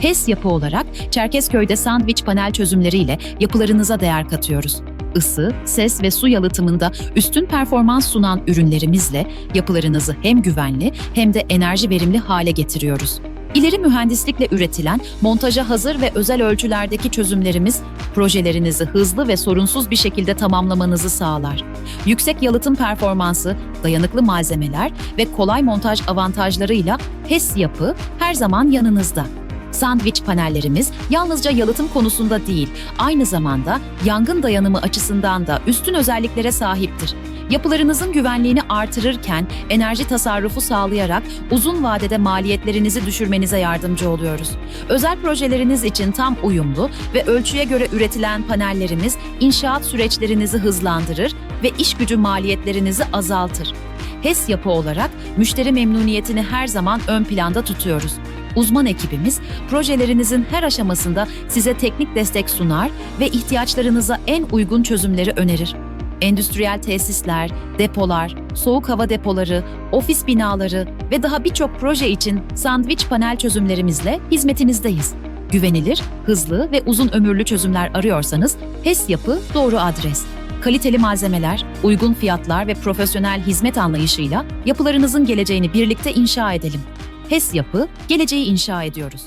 HES yapı olarak Çerkezköy'de sandviç panel çözümleriyle yapılarınıza değer katıyoruz. Isı, ses ve su yalıtımında üstün performans sunan ürünlerimizle yapılarınızı hem güvenli hem de enerji verimli hale getiriyoruz. İleri mühendislikle üretilen, montaja hazır ve özel ölçülerdeki çözümlerimiz projelerinizi hızlı ve sorunsuz bir şekilde tamamlamanızı sağlar. Yüksek yalıtım performansı, dayanıklı malzemeler ve kolay montaj avantajlarıyla HES yapı her zaman yanınızda. Sandviç panellerimiz yalnızca yalıtım konusunda değil, aynı zamanda yangın dayanımı açısından da üstün özelliklere sahiptir. Yapılarınızın güvenliğini artırırken enerji tasarrufu sağlayarak uzun vadede maliyetlerinizi düşürmenize yardımcı oluyoruz. Özel projeleriniz için tam uyumlu ve ölçüye göre üretilen panellerimiz inşaat süreçlerinizi hızlandırır ve iş gücü maliyetlerinizi azaltır. HES yapı olarak müşteri memnuniyetini her zaman ön planda tutuyoruz. Uzman ekibimiz projelerinizin her aşamasında size teknik destek sunar ve ihtiyaçlarınıza en uygun çözümleri önerir. Endüstriyel tesisler, depolar, soğuk hava depoları, ofis binaları ve daha birçok proje için sandviç panel çözümlerimizle hizmetinizdeyiz. Güvenilir, hızlı ve uzun ömürlü çözümler arıyorsanız HES Yapı doğru adres. Kaliteli malzemeler, uygun fiyatlar ve profesyonel hizmet anlayışıyla yapılarınızın geleceğini birlikte inşa edelim. HES Yapı, geleceği inşa ediyoruz.